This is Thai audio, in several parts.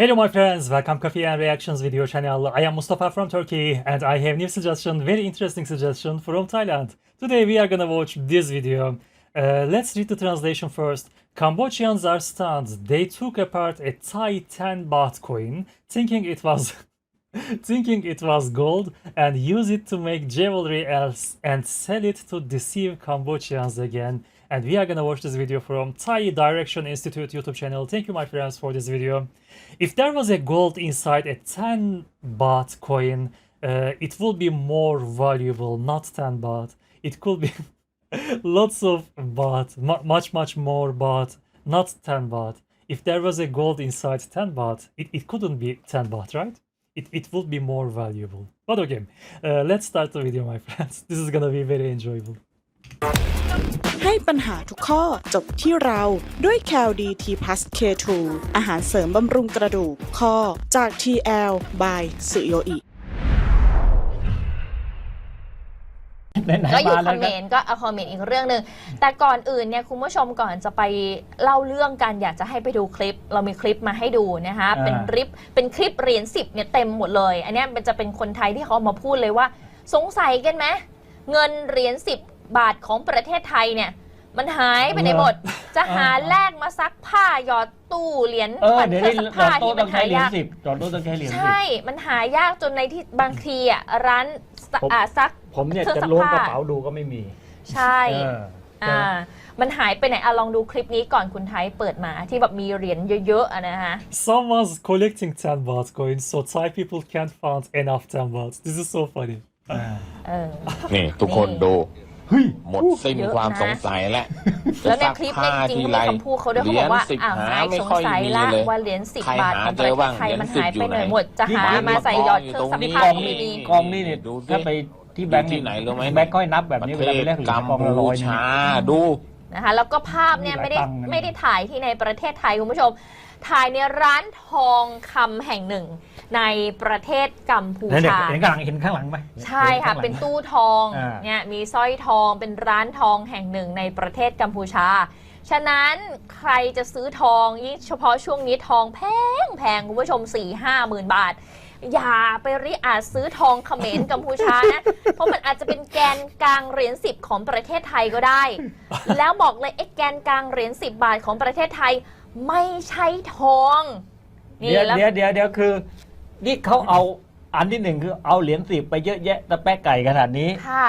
Hello my friends, welcome Coffee and Reactions video channel. I am Mustafa from Turkey and I have new suggestion, very interesting suggestion from Thailand. Today we are gonna watch this video. Uh, let's read the translation first. Cambodians are stunned. They took apart a Thai 10 baht coin, thinking it was thinking it was gold and use it to make jewelry else and sell it to deceive Cambodians again. And we are gonna watch this video from Thai Direction Institute YouTube channel. Thank you, my friends, for this video. If there was a gold inside a 10 baht coin, uh, it would be more valuable, not 10 baht. It could be lots of baht, mu- much, much more baht, not 10 baht. If there was a gold inside 10 baht, it, it couldn't be 10 baht, right? It, it would be more valuable. But okay, uh, let's start the video, my friends. This is gonna be very enjoyable. ให้ปัญหาทุกข้อจบที่เราด้วย c a l d t plus K2 อาหารเสริมบำรุงกระดูกข้อจาก TL by สุโยอิไหนๆก็อยู่มาคแล้อวมเมนต์ก็เอาคอมเมนต์อีกเรื่องหนึ่งแต่ก่อนอื่นเนี่ยคุณผู้ชมก่อนจะไปเล่าเรื่องกันอยากจะให้ไปดูคลิป เรามีคลิปมาให้ดูนะคะอ่าเป็นคลิปเป็นคลิปเหรียญสิบเนี่ยเต็มหมดเลย อันเนี้ยมันจะเป็นคนไทยที่เขาเอามาพูดเลยว่า สงสัยกันไหมเงินเหรียญสิบ บาทของประเทศไทยเนี่ยมันหายไปไหนหมด จะหาแลกมาซักผ้าหยอดตู้เหรียญเออปั่นเดี๋ยวเครื่นี้องซักจอผ้าดโต๊ะที่ต้มัอนงหาใช้เหรียญยากสิบจอดโต๊ะต้องใช้เหรียญสิบใช่ มันหายากจนในที่บางทีอะร้านสะผมอ่าซักผมเนี่ยเครื่องจะซักล้วงผ้ากระเป๋าดูก็ไม่มี ใช่เอออ่ามันหายไปไหนอะลองดูคลิปนี้ก่อนคุณไทยเปิดมาที่แบบมีเหรียญเยอะๆอะนะฮะ Someone's collecting 10 baht coins, so Thai people can't find enough 10 baht. This is so funny. เออนี่ทุกคนนี่ดู เฮ้ยหมดสิ้นเยอะนะ ความสงสัยแล้วแล้วในซักคลิปผ้าเนี่ยจริงทีๆไรเขามีคำพูดเขาด้วยเหเขารีบยอญกว่าสิบอ้าวหาหายไม่สงค่อยสัยมีละเลยว่าเหรียญสิบใครบาทหาของปเจระอเทบ้างศไทยเหรียญมันสิบหายอยู่ไปไหนไหนหมดจะหามาใส่หยอดเครื่องซักผ้าก็ไม่มีกองนี่เนี่ยดูสิ ถ้าไปที่แบงค์อยู่ที่ไหนรู้ไหม แบงค์ก็ให้นับแบบนี้ปเวระลาเทไปศแลกเหรียญกัมกองละร้พูอยชาเนี่ยดูนะคะแล้วก็ภาพเนี่ยมีหลายไม่ได้ตังค์นะ ไม่ได้ถ่ายที่ในประเทศไทยคุณผู้ชม ถ่ายในร้านทองคำแห่งหนึ่ง ในประเทศกัมพูแล้วเนี่ยชา เห็นข้างหลังเห็นข้างหลังไหมใช่ค่ะ ห็ข้างหลังเป็นตู้ทองอ่า เนี่ยมีสร้อยทองเป็นร้านทองแห่งหนึ่งในประเทศกัมพูชา ฉะนั้นใครจะซื้อทองยิ่งเฉพาะช่วงนี้ทองแพงแพงคุณผู้ชม4ี่ห้าหมื่นบาท อย่าไปริอาจซื้อทองเขมรกัมพูชานะ เพราะมันอาจจะเป็นแกนกลางเหรียญสิบของประเทศไทยก็ได้ แล้วบอกเลยไอ้แกนกลางเหรียญสิบบาทของประเทศไทยไม่ใช่ทองนี่เดี๋ยวแล้วเดี๋ยวเดี๋ยวเดี๋ยวคือ นี่เขาเอาอันที่หนึ่งคือเอาเหรียญสิบไปเยอะแยะตะแปะไก่ขนาดนี้ ค่ะ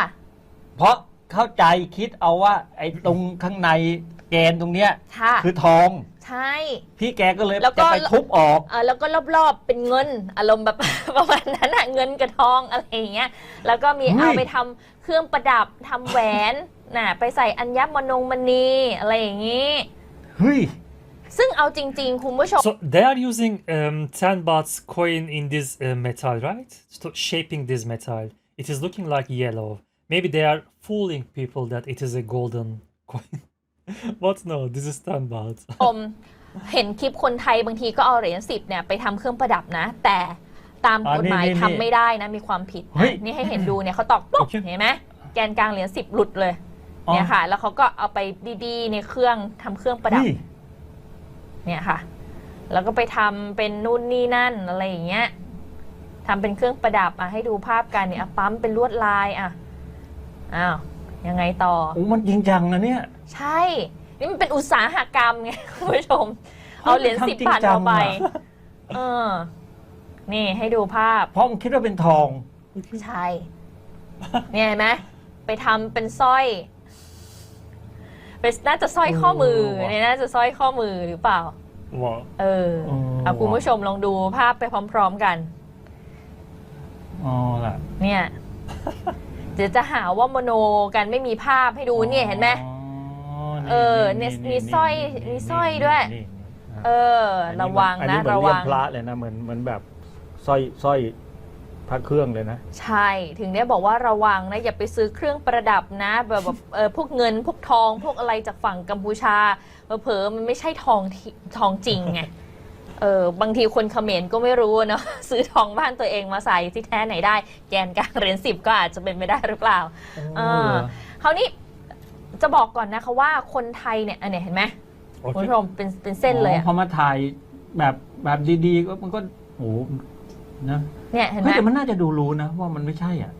เพราะเข้าใจคิดเอาว่า ไอ้ตรงข้างในแกนตรงเนี้ยค่ะ คือทอง ใช่ พี่แกก็เลยแล้วก็ จะไปทุบออก เออแล้วก็รอบๆ เป็นเงิน อารมณ์แบบ ประมาณนั้นอะเงินกับทองอะไรอย่างเงี้ย แล้วก็มีเฮ้ย เอาไปทำเครื่องประดับทำแหวน น่ะ ไปใส่อัญมนงมณีอะไรอย่างงี้ เฮ้ย ซึ่งเอาจริงๆ คุณผู้ชม So they are using um, 10 baht coin in this uh, metal, right? So shaping this metal. It is looking like yellow. Maybe they are fooling people that it is a golden coin. but no, this is 10 baht. ผมเห็นคลิปคนไทยบางทีก็เอาเหรียญสิบเนี่ยไปทำเครื่องประดับนะ แต่ตามอ๋อกฎหมายนี่นี่ทำไม่ได้นะ มีความผิดเฮ้ยนี่ให้เห็นดูเนี่ยเขาตอกปุ๊บโอเค เห็นไหมแกนกลางเหรียญสิบหลุดเลยอ๋อเนี่ยค่ะ แล้วเขาก็เอาไปดีๆในเครื่องทำเครื่องประดับเฮ้ย เนี่ยค่ะ แล้วก็ไปทำเป็นนู่นนี่นั่นอะไรอย่างเงี้ยทำเป็นเครื่องประดับอะให้ดูภาพกันเนี่ยอะปั๊มเป็นลวดลายอะอ้าวยังไงต่อโอ้มันจริงจังนะเนี่ย ใช่ นี่มันเป็นอุตสาหกรรมไงคุณผู้ชม เอาเหรียญทำสิบจริงบาทจังเอาไปอะเออ นี่ให้ดูภาพ เพราะมันคิดว่าเป็นทอง ใช่ เนี่ยเห็นไหมไปทำเป็นสร้อย เป็นน่าจะสร้อยข้อมือโอ้เนี่ยน่าจะสร้อยข้อมือหรือเปล่า Wow. เอออ๋อเอาคุณผู้ชมลองดูภาพไปพร้อม ๆกัน อ๋อล่ะเนี่ย เดี๋ยวจะหาว่าโมโนกันไม่มีภาพให้ดูเนี่ยเห็นไหม อ๋อเออเนี่ยมีสร้อยมีสร้อยด้วยนี่นี่เออ ระวังอันะ เหมือระวัง เลี่ยมพระเลยนะเหมือนเหมือนแบบสร้อยสร้อย พระเครื่องเลยนะ ใช่ถึงได้บอกว่าระวังนะ อย่าไปซื้อเครื่องประดับนะ แบบแบบเออพวกเงินพวกทองพวกอะไรจากฝั่งกัมพูชาเผลอๆมันไม่ใช่ทองที่ทองจริงไงเออบางทีคนเขมรก็ไม่รู้เนาะซื้อทองบ้านตัวเองมาใส่ที่แท้ไหนได้ แกนกลางเหรียญสิบก็อาจจะเป็นไม่ได้หรือเปล่าเออคราวนี้จะบอกก่อนนะคะว่าคนไทยเนี่ยอันเนี้ยเห็นไหมคุณ Okay. ผู้ชมเป็นเป็นเส้นเลยอะพอมาถ่ายแบบแบบดีๆก็มันก็โอ้โห นะ เนี่ยเห็นไห เฮ้ ม ยแต่มันน่าจะดูรู้นะ ว่ามันไม่ใช่อ่ะ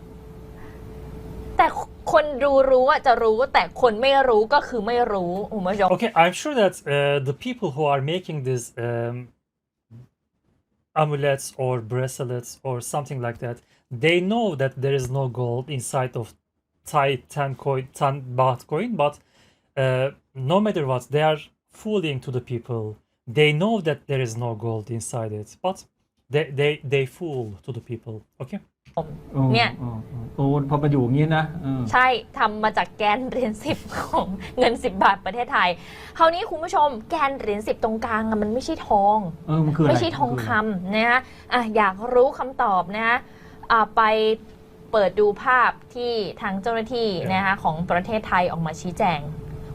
แต่คนดูรู้อ่ะจะรู้แต่คนไม่รู้ก็คือไม่รู้คุณผู้ชม Okay, I'm sure that uh, the people who are making these um, amulets or bracelets or something like that, they know that there is no gold inside of Thai 10 coin, 10 baht coin, but uh, no matter what, they are fooling to the people. They know that there is no gold inside it, but they they, they fool to the people. Okay. เนี่ยโอ้โอ้โอ้พอมาอยู่อย่างนี้นะเออใช่ทำมาจากแกนเหรียญสิบของเงิน 10 บาทประเทศไทย คราวนี้คุณผู้ชมแกนเหรียญสิบตรงกลางอะมันไม่ใช่ทองเออมันคืออะไรไม่ใช่ทองคำนะฮะอะอยากรู้คำตอบนะฮะอะไปเปิดดูภาพที่ทางเจ้าหน้าที่นะคะของประเทศไทยออกมาชี้แจง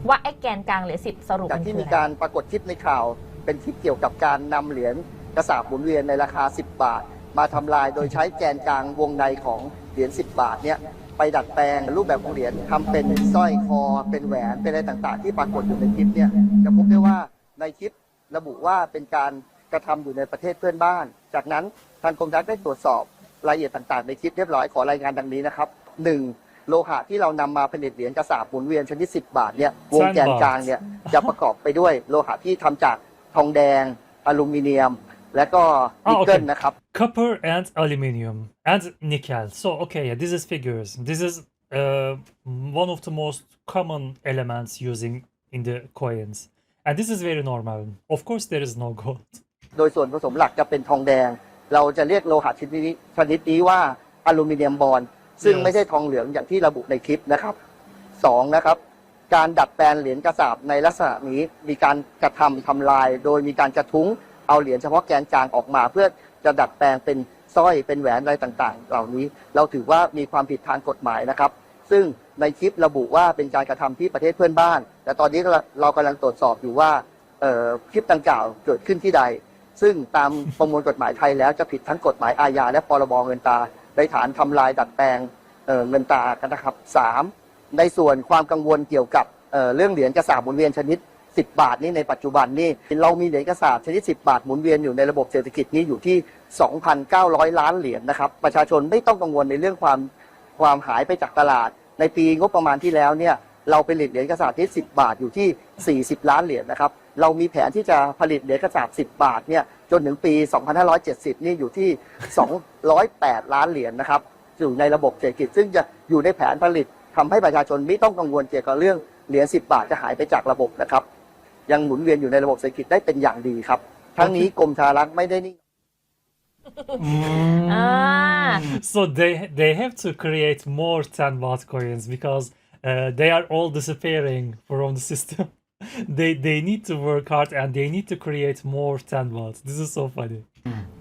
ว่าไอ้แกนกลางเหรียญสิบสรุปจากมันที่คือมีอะไรการปรากฏคลิปในข่าว เป็นคลิปเกี่ยวกับการนำเหรียญ กระสาบหมุนเวียนในราคา 10 บาท มาทำลายโดยใช้แกนกลางวงในของเหรียญ 10 บาทเนี่ยไปดัดแปลงรูปแบบของเหรียญทำเป็นสร้อยคอเป็นแหวนเป็นอะไรต่างๆ ที่ปรากฏอยู่ในคลิปเนี่ยจะพบได้ว่าในคลิประบุว่าเป็นการกระทำอยู่ในประเทศเพื่อนบ้าน จากนั้นทางกรมทัพได้ตรวจสอบรายละเอียดต่างๆ ในคลิปเรียบร้อยขอรายงานดังนี้นะครับหนึ่งโลหะที่เรานำมาผลิตเหรียญกระสาบหมุนเวียนชนิด 10 บาทเนี่ยวงแกนกลางเนี่ยจะประกอบไปด้วยโลหะที่ทำจากทองแดง อลูมิเนียม และก็นิกเกิล okay. นะครับ copper and aluminium and nickel. So okay, yeah, this is figures. This is uh, one of the most common elements using in the coins, and this is very normal. Of course, there is no gold. โดยส่วนผสมหลักจะเป็นทองแดง เราจะเรียกโลหะชนิดนี้ชนิดนี้ว่าอลูมิเนียมบอลซึ่ง Yes. ไม่ใช่ทองเหลืองอย่างที่ระบุในคลิปนะครับสองนะครับการดัดแปลงเหรียญกระสาบในลักษณะนี้มีการกระทำทำลาย โดยมีการกระทุ้ง เอาเหรียญเฉพาะแกนกลางออกมา เพื่อจะดัดแปลงเป็นสร้อยเป็นแหวนอะไรต่างๆ เหล่านี้เราถือว่ามีความผิดทางกฎหมายนะครับ ซึ่งในคลิประบุว่าเป็นการกระทำที่ประเทศเพื่อนบ้าน แต่ตอนนี้เราเรากำลังตรวจสอบอยู่ว่าคลิปดังกล่าวเกิดขึ้นที่ใด ซึ่งตามประมวลกฎหมายไทยแล้วจะผิดทั้งกฎหมายอาญาและพรบเงินตราในฐานทำลายดัดแปลงเเงินตากันนะครับสามในส่วนความกังวลเกี่ยวกับเเรื่องเหรียญกระสาบหมุนเวียนชนิด 10 บาทนี่ในปัจจุบันนี่เรามีเหรียญกระสาบชนิด 10 บาทหมุนเวียนอยู่ในระบบเศรษฐกิจนี้อยู่ที่ 2,900 ล้านเหรียญนะครับประชาชนไม่ต้องกังวลในเรื่องความความหายไปจากตลาด ในปีงบประมาณที่แล้วเนี่ยเราผลิตเหรียญกระสาบที่ 10 บาทอยู่ที่ 40 ล้านเหรียญนะครับ เรามีแผนที่จะผลิตเหรียญกระสาบ 10 บาทเนี่ยจนถึงปี 2570 นี่อยู่ที่ 208 ล้านเหรียญนะครับอยู่ในระบบเศรษฐกิจ ซึ่งจะอยู่ในแผนผลิตทำให้ประชาชนไม่ต้องกังวลเกี่ยวกับเรื่องเหรียญ 10 บาทจะหายไปจากระบบนะครับ ยังหมุนเวียนอยู่ในระบบเศรษฐกิจได้เป็นอย่างดีครับ ทั้งนี้กรมธารักษ์ไม่ได้นิ่งอ่า So they they have to create more 10 baht coins because uh, they are all disappearing from the system. they they need to work hard and they need to create more 10 baht. This is so funny.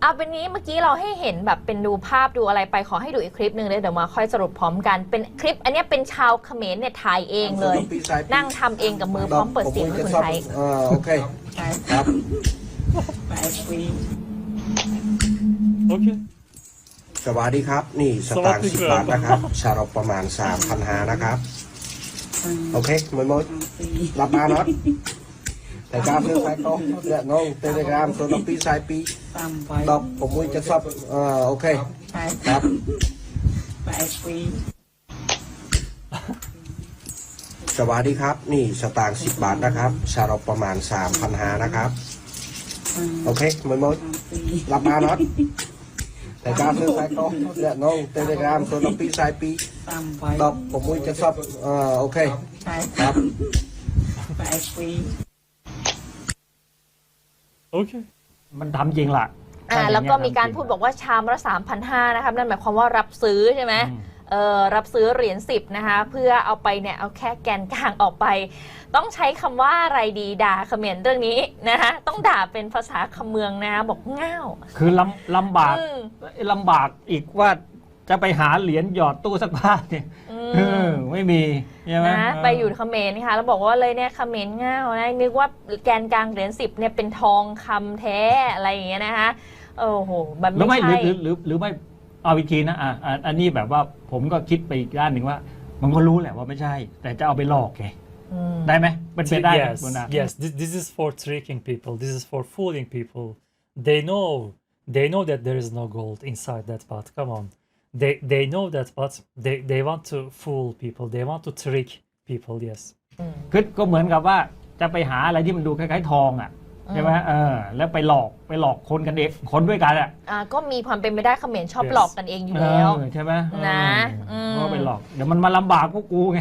เอาเป็นนี้เมื่อกี้เราให้เห็นแบบเป็นดูภาพดูอะไรไปขอให้ดูอีกคลิปหนึ่งเลยเดี๋ยวมาค่อยสรุปพร้อมกันเป็นคลิป อันเนี้ยเป็นชาวเขมรเนี่ยถ่ายเองเลย นั่งทำเองกับมือพร้อมเปิดเสียงให้คนไทยอ่าโอเคครับ Okay. สวัสดีครับ นี่สตางค์สวัสดีสิบครับบาทนะครับชาร์ปประมาณสามพันหานะครับ โอเคมวยมวยรับมาเนาะ แต่การเลือกสายกองเนี่ยน้องเตเลกรามตัวน้องปีสายปีดอกผมมุ้ยจะชอบอ่าโอเคครับสวัสดีครับนี่สตางค์สิบบาทนะครับชาร์ปประมาณสามพันหานะครับโอเคมวยมวยรับมาเนาะแต่การเลือกสายกองเนี่ยน้องเตเลกรามตัวน้องปีสายปีดอกผมมุ้ยจะชอบอ่าโอเคครับ Okay. มันทำจริงล่ะอ่าทำอย่งแล้วเงี้ยก็มีการทำจงพูดบอกว่าชามละ3,500นะครับนั่นหมายความว่ารับซื้อใช่ไหมอืมเออรับซื้อเหรียญสิบนะคะเพื่อเอาไปเนี่ยเอาแค่แกนกลางออกไป ต้องใช้คำว่าอะไรดีด่าเขมรเรื่องนี้นะคะต้องด่าเป็นภาษาคำเมืองนะคะบอกง่าว คือลำลำบากอืมลำบากอีกว่า จะไปหาเหรียญหยอดตู้สักผ้าเนี่ยอืเอมอไม่มีใช่ไหมนะไปอยู่เขมรค่ะ แล้วบอกว่าเลยเนี่ยเขมรง่าวนะนึกว่าแกนกลางเหรียญสิบเนี่ยเป็นทองคำแท้อะไรอย่างเงี้ยนะคะโอ้โหมันหรือไม่ไม่หรือใช่หรือหรือหรือไม่เอาวิธีนะอะอะอันนี้แบบว่าผมก็คิดไปอีกด้านหนึ่งว่า มันก็รู้แหละว่าไม่ใช่ แต่จะเอาไปหลอกไงอืมได้ไหมเป็นไปได้ไหม yes, คุณอา yes. This, this is for tricking people. This is for fooling people they know they know that there is no gold inside that pot. Come on, they they know that, but they they want to fool people. They want to trick people. Yes. คือก็เหมือนกับว่าจะไปหาอะไรที่มันดูคล้ายๆทองอะใช่ไหมเออแล้วไปหลอกไปหลอกคนกันเองคนด้วยกันอะอ่าก็มีความเป็นไปได้เขมรชอบ Yes หลอกกันเองอยู่แล้วเออใช่ไหมนะเอออืมก็ไปหลอกเดี๋ยวมันมาลำบากพวกกูไง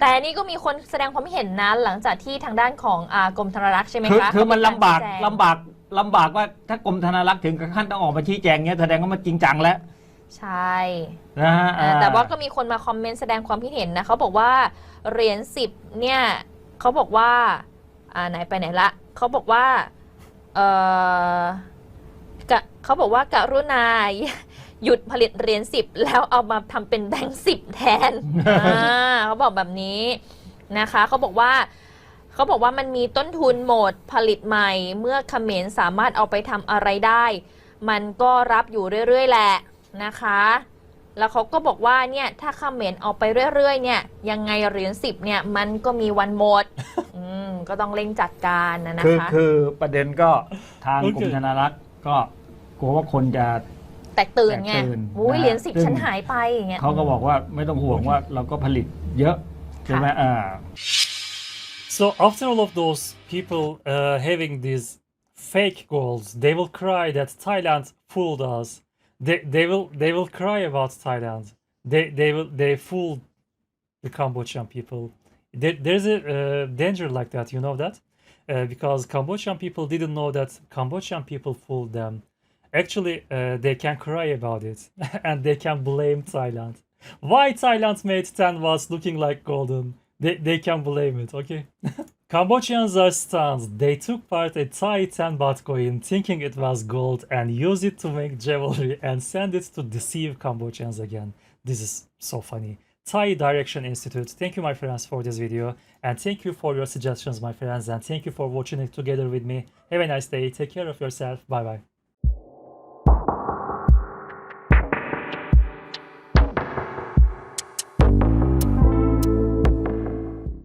แต่นี่ก็มีคนแสดงความเห็นนะหลังจากที่ทางด้านของอากรมธนารักษ์ใช่ไหมคือคะคือมันลำบากเขมีรชี้แจงลำบากลำบากว่าถ้ากรมธนารักษ์ถึงกับขั้นต้องออกมาชี้แจงเนี้ยแสดงว่ามันจริงจังแล้ว ใช่นะฮะอ่าแต่ว่าก็มีคนมาคอมเมนต์แสดงความคิดเห็นนะเขาบอกว่าเหรียญสิบเนี่ยเขาบอกว่าอ่าไหนไปไหนละเขาบอกว่าเออกะเขาบอกว่าการุณาหยุดผลิตเหรียญสิบแล้วเอามาทำเป็นแบงค์สิบแทน อ่าเขาบอกแบบนี้นะคะเขาบอกว่าเขาบอกว่ามันมีต้นทุนหมดผลิตใหม่ เมื่อเขมรสามารถเอาไปทำอะไรได้ มันก็รับอยู่เรื่อยๆแหละ นะคะ แล้วเขาก็บอกว่าเนี่ยถ้าเขมรเอาไปเรื่อยๆเนี่ยยังไงเหรียญสิบเนี่ยมันก็มีวันหมดอืมก็ต้องเร่งจัดการนะนะคือคะ คือประเด็นก็ทางโอเคกรมธนารักษ์ก็กลัวว่าคนจะ แตกตื่นไงแตกตื่นอุ้ยนะเหรียญสิบซึ่ง ฉันหายไปอย่างเงี้ย เขาก็บอกว่าไม่ต้องห่วงว่าเราก็ผลิตเยอะใช่ไหมอ่า So after all of those people uh, having these fake goals, they will cry that Thailand fooled us. They they will they will cry about Thailand. They they will they fooled the Cambodian people. There, there's a uh, danger like that, you know that, uh, because Cambodian people didn't know that Cambodian people fooled them. Actually, uh, they can cry about it and they can blame Thailand. Why Thailand made 10 was looking like golden? They, they can blame it, okay? Cambodians are stunned. They took part a Thai 10 baht coin thinking it was gold and used it to make jewelry and send it to deceive Cambodians again. This is so funny. Thai Direction Institute, thank you my friends for this video and thank you for your suggestions my friends and thank you for watching it together with me. Have a nice day. Take care of yourself. Bye bye.